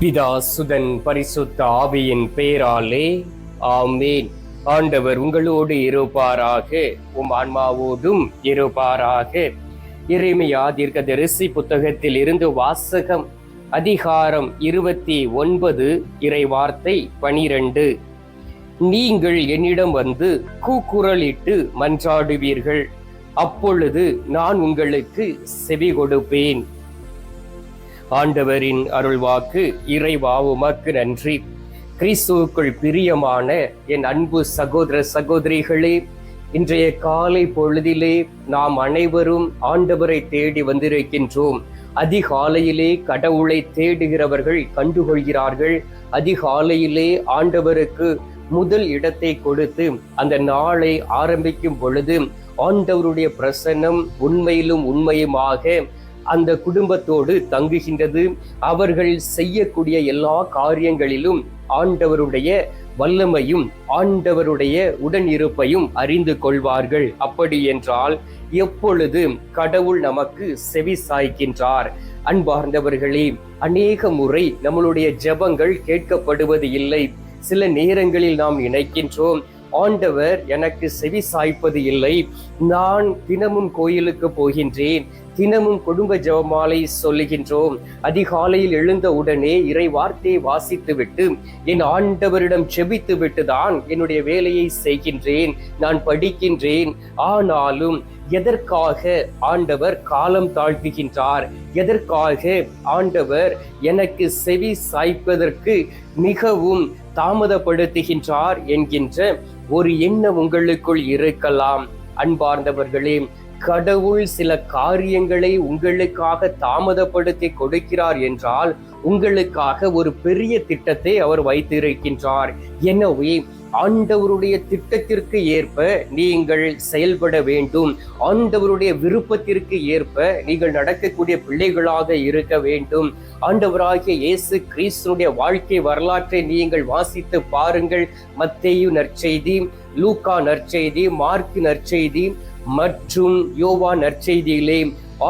பிதா சுதன் பரிசுத்த ஆவியின் பெயராலே ஆமேன். ஆண்டவர் உங்களோடு இருப்பாராக உம் ஆன்மாவோடும் இருப்பாராக. இறைமையா தீர்க்கதரிசி புத்தகத்தில் இருந்து வாசகம் அதிகாரம் இருபத்தி ஒன்பது இறை வார்த்தை பனிரெண்டு. நீங்கள் என்னிடம் வந்து கூக்குரலிட்டு மன்றாடுவீர்கள். அப்பொழுது நான் உங்களுக்கு செவி கொடுப்பேன் ஆண்டவரின் அருள்வாக்கு இறைவா உமக்கு நன்றி. கிறிஸ்துவுக்குள் பிரியமான என் அன்பு சகோதர சகோதரிகளே இன்றைய காலை பொழுதிலே நாம் அனைவரும் ஆண்டவரை தேடி வந்திருக்கின்றோம். அதிகாலையிலே கடவுளை தேடுகிறவர்கள் கண்டுகொள்கிறார்கள். அதிகாலையிலே ஆண்டவருக்கு முதல் இடத்தை கொடுத்து அந்த நாளை ஆரம்பிக்கும் பொழுது ஆண்டவருடைய பிரசன்னம் உண்மையிலும் உண்மையுமாக அந்த குடும்பத்தோடு தங்குகின்றது. அவர்கள் செய்யக்கூடிய எல்லா காரியங்களிலும் ஆண்டவருடைய வல்லமையும் ஆண்டவருடைய உடன் இருப்பையும் அறிந்து கொள்வார்கள். அப்படி என்றால் எப்பொழுது கடவுள் நமக்கு செவி சாய்க்கின்றார்? அன்பார்ந்தவர்களே அநேக முறை நம்மளுடைய ஜெபங்கள் கேட்கப்படுவது இல்லை. சில நேரங்களில் நாம் நினைக்கின்றோம் ஆண்டவர் எனக்கு செவி சாய்ப்பது இல்லை. நான் தினமும் கோயிலுக்கு போகின்றேன். தினமும் குடும்ப ஜெபமாலை சொல்லுகின்றோம். அதிகாலையில் எழுந்த உடனே இறை வார்த்தையை வாசித்துவிட்டு என் ஆண்டவரிடம் செபித்து விட்டுதான் என்னுடைய வேலையை செய்கின்றேன். நான் படிக்கின்றேன். ஆனாலும் எதற்காக ஆண்டவர் காலம் தாழ்த்துகின்றார்? எதற்காக ஆண்டவர் எனக்கு செவி சாய்ப்பதற்கு மிகவும் தாமதப்படுத்துகின்றார் என்கின்ற ஒரு எண்ணம் உங்களுக்குள் இருக்கலாம். அன்பார்ந்தவர்களே கடவுள் சில காரியங்களை உங்களுக்காக தாமதப்படுத்தி கொடுக்கிறார் என்றால் உங்களுக்காக ஒரு பெரிய திட்டத்தை அவர் வைத்திருக்கின்றார். எனவே ஆண்டவருடைய திட்டத்திற்கு ஏற்ப நீங்கள் செயல்பட வேண்டும். ஆண்டவருடைய விருப்பத்திற்கு ஏற்ப நீங்கள் நடக்கக்கூடிய பிள்ளைகளாக இருக்க வேண்டும். ஆண்டவராகிய இயேசு கிறிஸ்தனுடைய வாழ்க்கை வரலாற்றை நீங்கள் வாசித்து பாருங்கள். மத்தேயு நற்செய்தி லூக்கா நற்செய்தி மார்க் நற்செய்தி மற்றும் யோவா நற்செய்தியிலே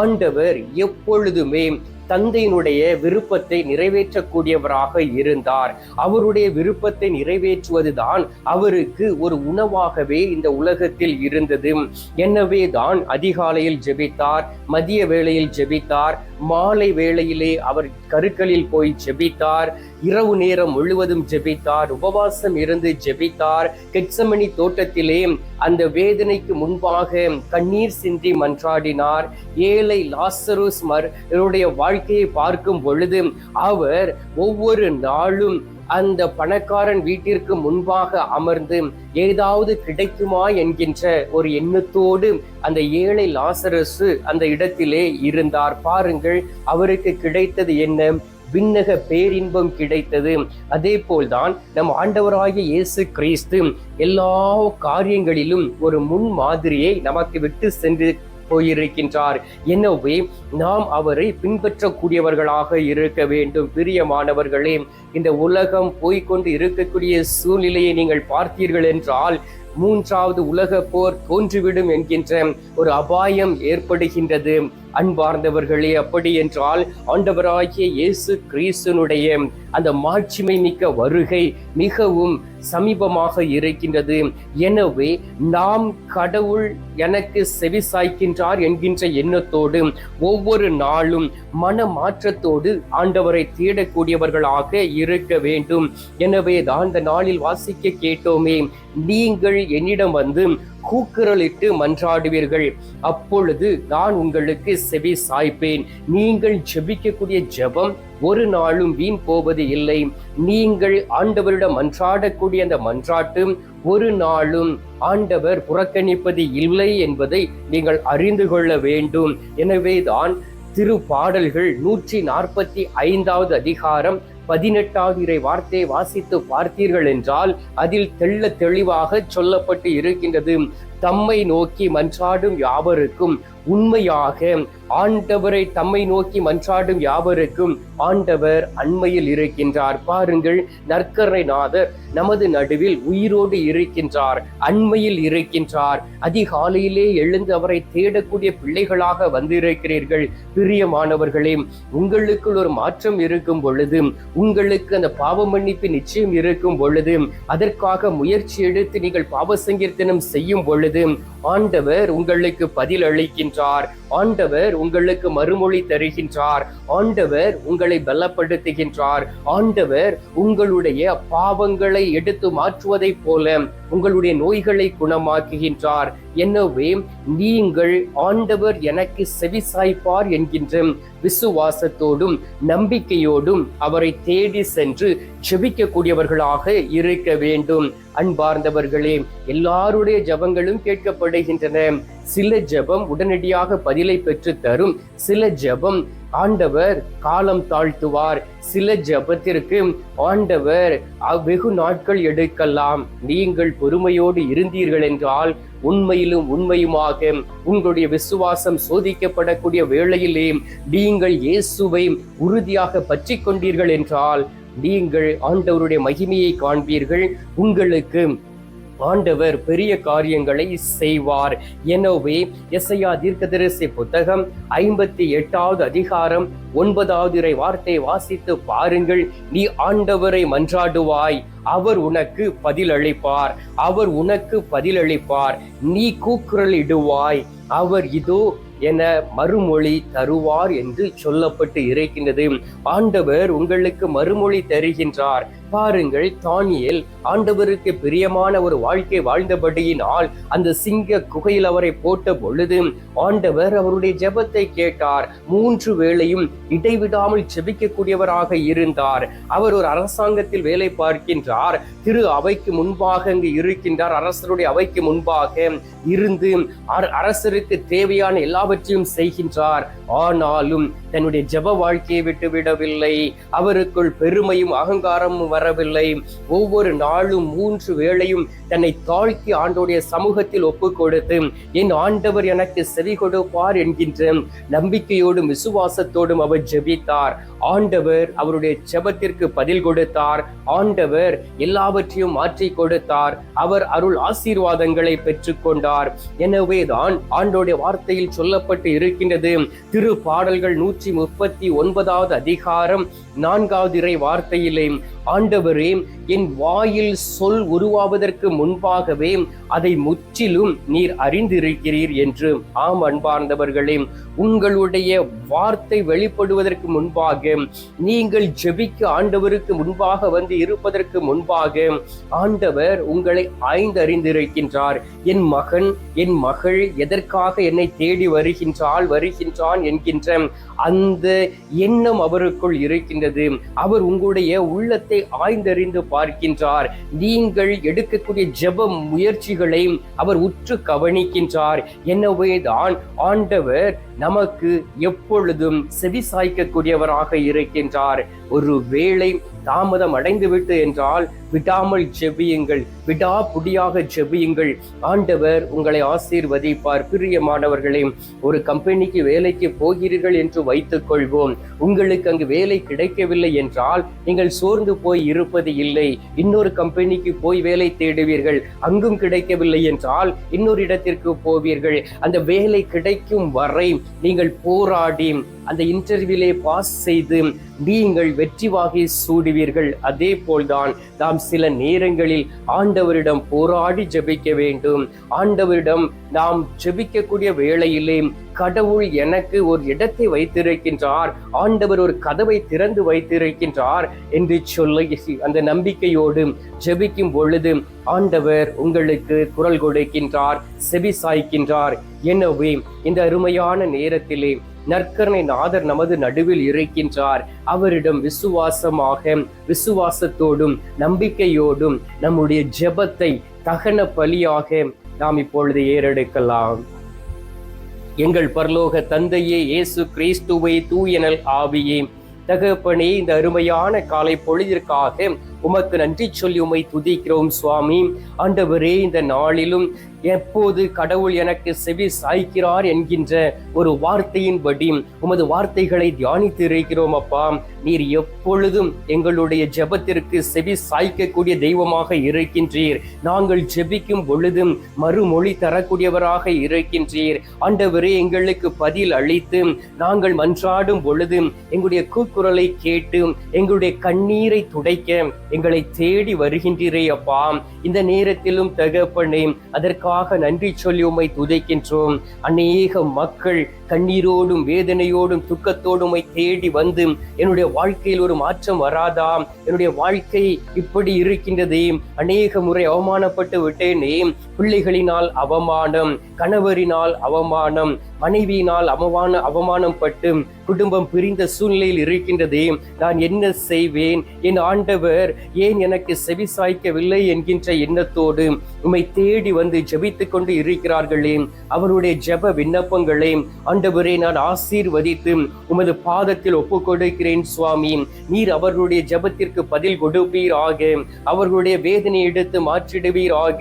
ஆண்டவர் எப்பொழுதுமே தந்தையினுடைய விருப்பத்தை நிறைவேற்றக்கூடியவராக இருந்தார். அவருடைய விருப்பத்தை நிறைவேற்றுவதுதான் அவருக்கு ஒரு உணவாகவே இந்த உலகத்தில் இருந்தது. எனவே தான் அதிகாலையில் ஜெபித்தார் மதிய வேளையில் ஜெபித்தார் மாலை வேளையிலே அவர் கருக்களில் போய் ஜெபித்தார் இரவு நேரம் முழுவதும் ஜெபித்தார் உபவாசம் இருந்து ஜெபித்தார் கெட்சமணி தோட்டத்திலே அந்த வேதனைக்கு முன்பாக கண்ணீர் சிந்தி மன்றாடினார். ஏழை லாசருஸ் மருடைய வாழ்க்கையை பார்க்கும் பொழுது அவர் ஒவ்வொரு நாளும் அந்த பணக்காரன் வீட்டிற்கு முன்பாக அமர்ந்து ஏதாவது கிடைக்குமா என்கின்ற ஒரு எண்ணத்தோடு அந்த ஏழை லாசரசு அந்த இடத்திலே இருந்தார். பாருங்கள் அவருக்கு கிடைத்தது என்ன? விண்ணக பேரின்பம் கிடைத்தது. அதே போல்தான் நம் ஆண்டவராகிய இயேசு கிறிஸ்து எல்லா காரியங்களிலும் ஒரு முன் மாதிரியை நமக்கு விட்டு சென்று போயிருக்கின்றார். எனவே நாம் அவரை பின்பற்றக்கூடியவர்களாக இருக்க வேண்டும். பிரியமானவர்களே இந்த உலகம் போய்கொண்டு இருக்கக்கூடிய சூழ்நிலையை நீங்கள் பார்த்தீர்கள் என்றால் மூன்றாவது உலக போர் தோன்றிவிடும் என்கின்ற ஒரு அபாயம் ஏற்படுகின்றது. அன்பார்ந்தவர்களே அப்படி என்றால் ஆண்டவராகிய இயேசு கிறிஸ்தனுடைய அந்த மாட்சிமை மிக்க வருகை மிகவும் சமீபமாக இருக்கின்றது. எனவே நாம் கடவுள் எனக்கு செவி சாய்க்கின்றார் என்கின்ற எண்ணத்தோடு ஒவ்வொரு நாளும் மன மாற்றத்தோடு ஆண்டவரை தேடக்கூடியவர்களாக இருக்க வேண்டும். எனவே தான் இந்த நாளில் வாசிக்க கேட்டோமே நீங்கள் என்னிடம் வந்து கூக்குரலிட்டு மன்றாடுவீர்கள். அப்பொழுது நான் உங்களுக்கு செவி சாய்ப்பேன். நீங்கள் ஜெபிக்கக்கூடிய ஜெபம் ஒரு நாளும் வீண் போவது இல்லை. நீங்கள் ஆண்டவரிடம் மன்றாடக்கூடிய அந்த மன்றாட்டு ஒரு நாளும் ஆண்டவர் புறக்கணிப்பது இல்லை என்பதை நீங்கள் அறிந்து கொள்ள வேண்டும். எனவே தான் திரு பாடல்கள் நூற்றி நாற்பத்தி ஐந்தாவது அதிகாரம் பதினெட்டாவது இறை வார்த்தையை வாசித்து பார்த்தீர்கள் என்றால் அதில் தெள்ள தெளிவாக சொல்லப்பட்டு இருக்கின்றது. தம்மை நோக்கி மன்றாடும் யாவருக்கும் உண்மையாக ஆண்டவரை தம்மை நோக்கி மன்றாடும் யாவருக்கும் ஆண்டவர் அண்மையில் இருக்கின்றார். பாருங்கள் நற்கரை நாதர் நமது நடுவில் உயிரோடு இருக்கின்றார் அண்மையில் இருக்கின்றார். அதிகாலையிலே எழுந்து அவரை தேடக்கூடிய பிள்ளைகளாக வந்திருக்கிறீர்கள். பிரியமானவர்களே உங்களுக்குள் ஒரு மாற்றம் இருக்கும் பொழுது உங்களுக்கு அந்த பாவ மன்னிப்பு நிச்சயம் இருக்கும் பொழுது அதற்காக முயற்சி எடுத்து நீங்கள் பாவ சங்கீர்த்தனம் செய்யும் பொழுது ஆண்டவர் உங்களுக்கு பதில் அளிக்கின்றார் ஆண்டவர் உங்களுக்கு மறுமொழி தருகின்றார். ஆண்டவர் உங்களை பலப்படுத்துகின்றார். ஆண்டவர் உங்களுடைய பாவங்களை எடுத்து மாற்றுவதைப் போல உங்களுடைய நோய்களை குணமாக்குகின்றார். எனவே நீங்கள் ஆண்டவர் எனக்கு செவிசாய்ப்பார் என்கின்ற விசுவாசத்தோடும் நம்பிக்கையோடும் அவரை தேடி சென்று செபிக்கக்கூடியவர்களாக இருக்க வேண்டும். அன்பார்ந்தவர்களே எல்லாருடைய ஜபங்களும் கேட்கப்படுகின்றன. சில ஜெபம் உடனடியாக பதிலை பெற்று தரும். சில ஜெபம் ஆண்டவர் காலம் தாழ்த்துவார். சில ஜபத்திற்கு ஆண்டவர் வெகு நாட்கள் எடுக்கலாம். நீங்கள் பொறுமையோடு இருந்தீர்கள் என்றால் உண்மையிலும் உண்மையுமாக உங்களுடைய விசுவாசம் சோதிக்கப்படக்கூடிய வேளையிலே நீங்கள் இயேசுவை உறுதியாக பற்றி கொண்டீர்கள் என்றால் நீங்கள் ஆண்டவருடைய மகிமையை காண்பீர்கள். உங்களுக்கு ஆண்டவர் பெரிய காரியங்களை செய்வார். எனவே எஸ்ஐயா தீர்க்கதரிசி புத்தகம் ஐம்பத்தி எட்டாவது அதிகாரம் ஒன்பதாவது இறை வார்த்தை வாசித்து பாருங்கள். நீ ஆண்டவரை மன்றாடுவாய். அவர் உனக்கு பதிலளிப்பார். அவர் உனக்கு பதிலளிப்பார். நீ கூக்குரலிடுவாய். அவர் இதோ என மறுமொழி தருவார் என்று சொல்லப்பட்டு இருக்கின்றது ஆண்டவர் உங்களுக்கு மறுமொழி தருகின்றார். பாருங்கள் தானியல் ஆண்டவருக்கு பிரியமான ஒரு வாழ்க்கை வாழ்ந்தபடியினால் அந்த சிங்க குகையில் அவரை போட்ட பொழுது ஆண்டவர் அவருடைய ஜெபத்தை கேட்டார். மூன்று வேளையும் இடைவிடாமல் ஜெபிக்கக்கூடியவராக இருந்தார். அவர் ஒரு அரசாங்கத்தில் வேலை பார்க்கின்றார். திரு அவைக்கு முன்பாக அங்கு இருக்கின்றார். அரசருடைய அவைக்கு முன்பாக இருந்து அர- அரசருக்கு தேவையான எல்லாவற்றையும் செய்கின்றார். ஆனாலும் தன்னுடைய ஜெப வாழ்க்கையை விட்டு விடவில்லை அவருக்குள் பெருமையும் அகங்காரமும் வரவில்லை. ஒவ்வொரு நாளும் மூன்று வேளையும் தன்னை தாழ்த்தி ஆண்டோடைய சமூகத்தில் ஒப்பு கொடுத்து என் ஆண்டவர் எனக்கு செவி கொடுப்பார் என்கின்ற நம்பிக்கையோடும் விசுவாசத்தோடும் அவர் ஜெபித்தார். ஆண்டவர் அவருடைய செபத்திற்கு பதில் கொடுத்தார். ஆண்டவர் எல்லாவற்றையும் மாற்றி கொடுத்தார். அவர் அருள் ஆசீர்வாதங்களை பெற்றுக்கொண்டார் எனவேதான் ஆண்டோடைய வார்த்தையில் சொல்லப்பட்டு இருக்கின்றது. திரு பாடல்கள் நூற்றி முப்பத்தி ஒன்பதாவது அதிகாரம் நான்காவது இறை வார்த்தையிலே ஆண்டவரே என் வாயில் சொல் உருவாவதற்கு முன்பாகவே அதை முற்றிலும் நீர் அறிந்திருக்கிறீர் என்று. ஆம் அன்பார்ந்தவர்களே உங்களுடைய வார்த்தை வெளிப்படுவதற்கு முன்பாக நீங்கள் ஜெபிக்க ஆண்டவருக்கு முன்பாக வந்து இருப்பதற்கு முன்பாக ஆண்டவர் உங்களை ஆய்ந்தறிந்திருக்கின்றார் என் மகன் என் மகள் எதற்காக என்னை தேடி வருகின்றாள் வருகின்றான் என்கின்ற அந்த எண்ணம் அவருக்குள் இருக்கின்றது. அவர் உங்களுடைய உள்ளத்தை ஆய்ந்தறிந்து பார்க்கின்றார். நீங்கள் எடுக்கக்கூடிய ஜெப முயற்சிகளை அவர் உற்று கவனிக்கின்றார். எனவேதான் ஆண்டவர் நமக்கு எப்பொழுதும் செவி சாய்க்கக்கூடியவராக இருக்கின்றார். ஒரு வேளை தாமதம் அடைந்துவிட்டு என்றால் விடாமல் ஜெபியுங்கள் விடாபுடியாக ஜெபியுங்கள். ஆண்டவர் உங்களை ஆசீர்வதிப்பார். பிரியமானவர்களே ஒரு கம்பெனிக்கு வேலைக்கு போகிறீர்கள் என்று வைத்துக் கொள்வோம் உங்களுக்கு அங்கு வேலை கிடைக்கவில்லை என்றால் நீங்கள் சோர்ந்து போய் இருப்பது இல்லை. இன்னொரு கம்பெனிக்கு போய் வேலை தேடுவீர்கள். அங்கும் கிடைக்கவில்லை என்றால் இன்னொரு இடத்திற்கு போவீர்கள். அந்த வேலை கிடைக்கும் வரை நீங்கள் போராடி அந்த இன்டர்வியூலே பாஸ் செய்து நீங்கள் வெற்றி வாகை சூடுவீர்கள். அதே போல்தான் நாம் சில நேரங்களில் ஆண்டவரிடம் போராடி ஜெபிக்க வேண்டும். ஆண்டவரிடம் நாம் ஜெபிக்கக்கூடிய வேளையிலே கடவுள் எனக்கு ஒரு இடத்தை வைத்திருக்கின்றார். ஆண்டவர் ஒரு கதவை திறந்து வைத்திருக்கின்றார் என்று சொல்ல அந்த நம்பிக்கையோடு ஜெபிக்கும் பொழுது ஆண்டவர் உங்களுக்கு குரல் கொடுக்கின்றார் செவி சாய்க்கின்றார். எனவே இந்த அருமையான நேரத்திலே நற்கரணை நாதர் நமது நடுவில் இருக்கின்றார் அவரிடம் விசுவாசமாக விசுவாசத்தோடும் நம்பிக்கையோடும் நம்முடைய ஜெபத்தை தகன பலியாக நாம் இப்பொழுது ஏறெடுக்கலாம். எங்கள் பரலோக தந்தையே இயேசு கிறிஸ்துவை தூயனல் ஆவியே தகப்பனே இந்த அருமையான காலை பொழுதிற்காக உமக்கு நன்றி சொல்லி உமை துதிக்கிறோம் சுவாமி. ஆண்டவரே இந்த நாளிலும் எப்போது கடவுள் எனக்கு செவி சாய்க்கிறார் என்கின்ற ஒரு வார்த்தையின்படி உமது வார்த்தைகளை தியானித்து இருக்கிறோம் அப்பா. நீர் எப்பொழுதும் எங்களுடைய ஜெபத்திற்கு செவி சாய்க்கக்கூடிய தெய்வமாக இருக்கின்றீர். நாங்கள் ஜெபிக்கும் பொழுதும் மறுமொழி தரக்கூடியவராக இருக்கின்றீர். ஆண்டவரே எங்களுக்கு பதில் அளித்து நாங்கள் மன்றாடும் பொழுது எங்களுடைய கூக்குரலை கேட்டு எங்களுடைய கண்ணீரை துடைக்க எங்களை தேடி வருகின்றீரே அப்பா. இந்த நேரத்திலும் தகப்பனே அதற்காக நன்றி சொல்லி உம்மை துதைக்கின்றோம். அநேக மக்கள் கண்ணீரோடும் வேதனையோடும் துக்கத்தோடும் உம்மை தேடி வந்து என்னுடைய வாழ்க்கையில் ஒரு மாற்றம் வராதா என்னுடைய வாழ்க்கை இப்படி இருக்கின்றதே. அநேக முறை அவமானப்பட்டு விட்டேனே. பிள்ளைகளினால் அவமானம் கணவரினால் அவமானம் மனைவியினால் அவமான அவமானம் பட்டு குடும்பம் பிரிந்த சூழ்நிலையில் இருக்கின்றதே நான் என்ன செய்வேன்? என் ஆண்டவர் ஏன் எனக்கு செவி சாய்க்கவில்லை என்கின்ற எண்ணத்தோடு உம்மை தேடி வந்து ஜபித்து கொண்டு இருக்கிறார்களே. அவருடைய ஜெப விண்ணப்பங்களே ஆண்டவரே நான் ஆசீர்வதித்து உமது பாதத்தில் ஒப்பு கொடுக்கிறேன் சுவாமி. நீர் அவர்களுடைய ஜெபத்திற்கு பதில் கொடுப்பீராக. அவர்களுடைய வேதனை எடுத்து மாற்றிடுவீராக.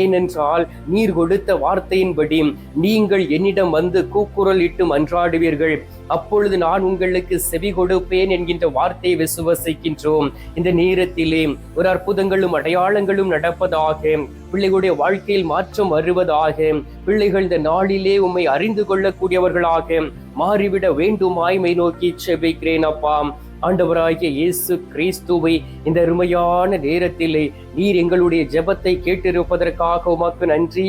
ஏனென்றால் நீர் கொடுத்த வார்த்தையின்படி நீங்கள் என்னிடம் வந்து வந்து கூக்குரல் இட்டு மன்றாடுவீர்கள் அப்பொழுது நான் உங்களுக்கு செவி கொடுப்பேன் என்கின்ற வார்த்தையை விசுவசிக்கின்றோம். இந்த நேரத்திலே ஒரு அற்புதங்களும் அடையாளங்களும் நடப்பதாக பிள்ளைகளுடைய வாழ்க்கையில் மாற்றம் வருவதாக பிள்ளைகள் இந்த நாளிலே உம்மை அறிந்து கொள்ளக்கூடியவர்களாக மாறிவிட வேண்டுமாய்மை நோக்கி செபிக்கிறேன் அப்பா. ஆண்டவராகிய இயேசு கிறிஸ்துவை இந்த அருமையான நேரத்திலே நீர் எங்களுடைய ஜெபத்தை கேட்டிருப்பதற்காக உமக்கு நன்றி.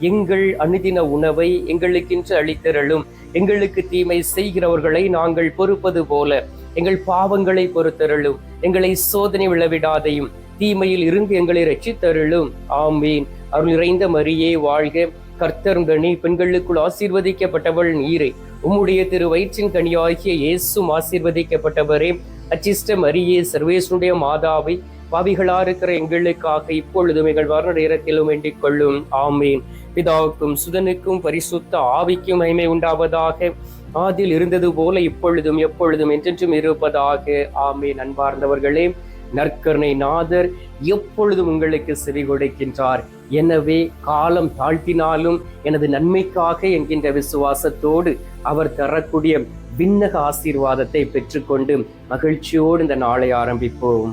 எங்கள் அனுதின உணவை எங்களுக்கென்று அளித்தரலும் எங்களுக்கு தீமை செய்கிறவர்களை நாங்கள் பொறுப்பது போல. எங்கள் பாவங்களை பொறுத்தருளும். எங்களை சோதனை விழவிடாதையும் தீமையில் இருந்து எங்களை ரட்சித்தருளும் ஆமீன். அருள் நிறைந்த மரியே வாழ்க. கர்த்தருங்கனி பெண்களுக்குள் ஆசீர்வதிக்கப்பட்டவள் நீரே. உம்முடைய திரு வயிற்றின் கனியாகிய இயேசும் ஆசீர்வதிக்கப்பட்டவரே. அச்சிஷ்ட மரியே சர்வேசனுடைய மாதாவை பாவிகளா இருக்கிற எங்களுக்காக இப்பொழுதும் எங்கள் வர்ண நேரத்திலும் வேண்டிக் கொள்ளும். ஆமீன். பிதாவுக்கும் சுதனுக்கும் பரிசுத்த ஆவிக்கும் மகிமை உண்டாவதாக. ஆதில் இருந்தது போல இப்பொழுதும் எப்பொழுதும் என்றென்றும் இருப்பதாக. ஆமீன். அன்பார்ந்தவர்களே நற்கருணை நாதர் எப்பொழுதும் உங்களுக்கு செவி கொடுக்கின்றார். எனவே காலம் தாழ்த்தினாலும் எனது நன்மைக்காக என்கின்ற விசுவாசத்தோடு அவர் தரக்கூடிய விண்ணக ஆசீர்வாதத்தை பெற்றுக்கொண்டு மகிழ்ச்சியோடு இந்த நாளை ஆரம்பிப்போம்.